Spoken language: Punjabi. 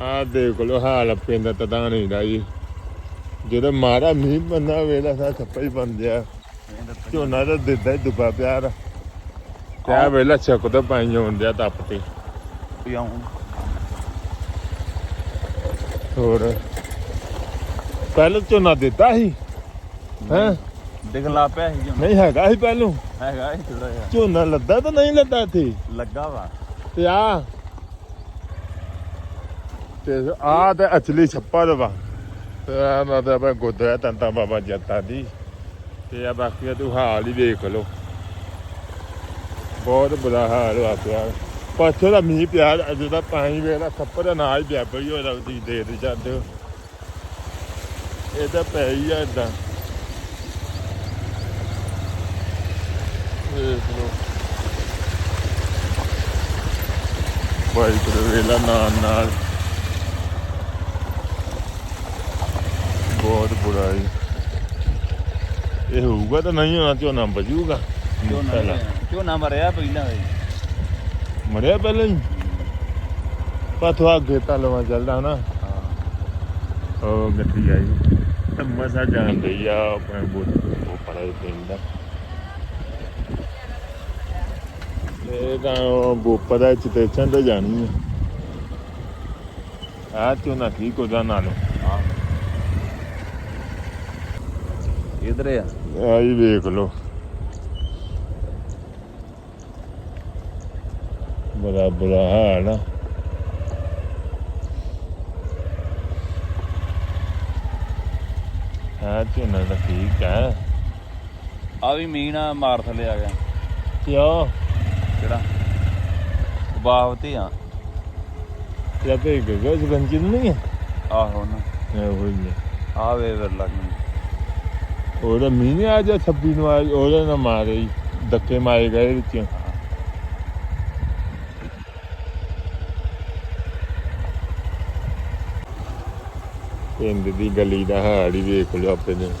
ਆ ਦੇਖ ਲੋ ਹਾਲ ਪਿੰਡ ਤਦਾਂ ਨਹੀਂ ਦਾ ਜੀ। ਜਦੋਂ ਮਾਰਾ ਮੀਂਹ ਬੰਦਾ ਵੇਲਾ ਸਾ ਛੱਪਾ ਹੀ ਬਣ ਗਿਆ। ਝੋਨਾ ਤਾਂ ਦਿੰਦਾ ਹੀ ਦੁਬਾ ਪਿਆਰ ਤੇ ਆ ਵੇਲਾ ਛੱਕ ਤੋਂ ਪਾਈ ਹੁੰਦਿਆ ਟੱਪ ਤੇ। ਪਿਆਉਂ ਹੋਰ? ਪਹਿਲਾਂ ਝੋਨਾ ਦਿੱਤਾ ਸੀ। ਹੈ? ਦਿਖਲਾ ਪਿਆ ਸੀ ਜੋ ਨਹੀਂ ਹੈਗਾ ਸੀ ਪਹਿਲੋਂ। ਹੈਗਾ ਇਹ ਥੋੜਾ ਜਿਹਾ। ਝੋਨਾ ਲੱਦਾ ਤਾਂ ਨਹੀਂ ਲੱਦਾ ਇੱਥੇ? ਲੱਗਾ ਵਾ। ਤੇ ਆ ਤੇ ਆ ਤੇ ਅਚਲੀ ਛੱਪਾ ਵਾ। ਤੇ ਆ ਨਾ ਤਾਂ ਮੈਂ ਗੋਦਿਆ ਤੰਤਾ ਬਾਬਾ ਜੱਤਾ ਦੀ। ਤੇ ਆ ਬਾਕੀ ਤੂੰ ਹਾਲ ਹੀ ਦੇਖ ਲੋ ਬਹੁਤ ਬੁਰਾ ਹਾਲ ਹੋਇਆ ਪਿਆ ਪਾਛੋ ਦਾ ਮੀਂਹ ਪਿਆ, ਅੱਜ ਦਾ ਪਾਣੀ ਵੇਲਾ ਛੱਪਰ ਦਾ ਨਾਲ ਹੀ ਹੋਇਆ ਤੁਸੀਂ ਰਹੀ ਦੇ ਦੇ ਜਾਂਦੇ ਹੋ। ਇਹ ਤਾਂ ਪੈ ਹੀ ਆ ਏਦਾਂ। ਦੇਖ ਲੋ ਵਾਹਿਗੁਰੂ, ਵੇਲਾ ਨਾਲ ਨਾਲ। ਬਹੁਤ ਬੁਰਾ ਹੈ ਇਹ ਹੋਊਗਾ ਤਾਂ ਨਹੀਂ ਹੋਣਾ ਝੋਨਾ ਬਜੂਗਾ ਝੋਨਾ ਪਹਿਲਾਂ। ਝੋਨਾ ਮਰਿਆ ਪਹਿਲਾਂ ਦੇ ਮਰਿਆ ਪਹਿਲਾਂ ਹੀ। ਪਥਵਾ ਅੱਗੇ ਤਾਂ ਲਵਾ ਚੱਲਦਾ ਨਾ ਹਾਂ। ਉਹ ਗੱਠੀ ਆਈ। ਤੇ ਮਸਾ ਜਾਂਦੇ ਆ ਆਪਣੇ ਬੋਲ ਉਹ ਪੜਾ ਪਿੰਡ। ਦਾ ਇਹ ਤਾਂ ਉਹ ਬੋਪਾ ਦਾ ਸਟੇਸ਼ਨ ਤੇ ਜਾਣੀ ਹੈ ਆ ਝੋਨਾ ਠੀਕ ਹੋ ਜਾ ਨਾਲੋਂ। ਇਧਰ ਆ? ਆਈ ਵੇਖ ਲੋ ਬੜਾ ਬੁਰਾ ਹਾਲ ਆ। ਹਾਂ ਝੋਨਾ ਤਾਂ ਠੀਕ ਆ ਆ ਵੀ ਮੀਨਾ ਮਾਰ ਥੱਲੇ ਆ ਗਿਆ। ਕਿਉਂ? ਕਿਹੜਾ? ਬਾਹ ਤੇ ਆ ਤੇ ਗਗਾ ਜਗੰਜੀ ਨਹੀਂ ਆਹੋ ਨਾ ਇਹ ਹੋਈ ਆ। ਵੇ ਵਰ ਲੱਗਣੀ ਉਹਦਾ ਮੀਨੇ ਆ ਜਾ 26 ਨੂੰ ਆ ਉਹਦੇ ਨਾਲ ਮਾਰੇ ਈ, ਧੱਕੇ ਮਾਰੇ ਗਏ ਵਿੱਚ। ਪਿੰਡ ਦੀ ਗਲੀ ਦਾ ਹਾਲ ਹੀ ਵੇਖ ਲਓ ਆਪੇ ਆਪਣੇ।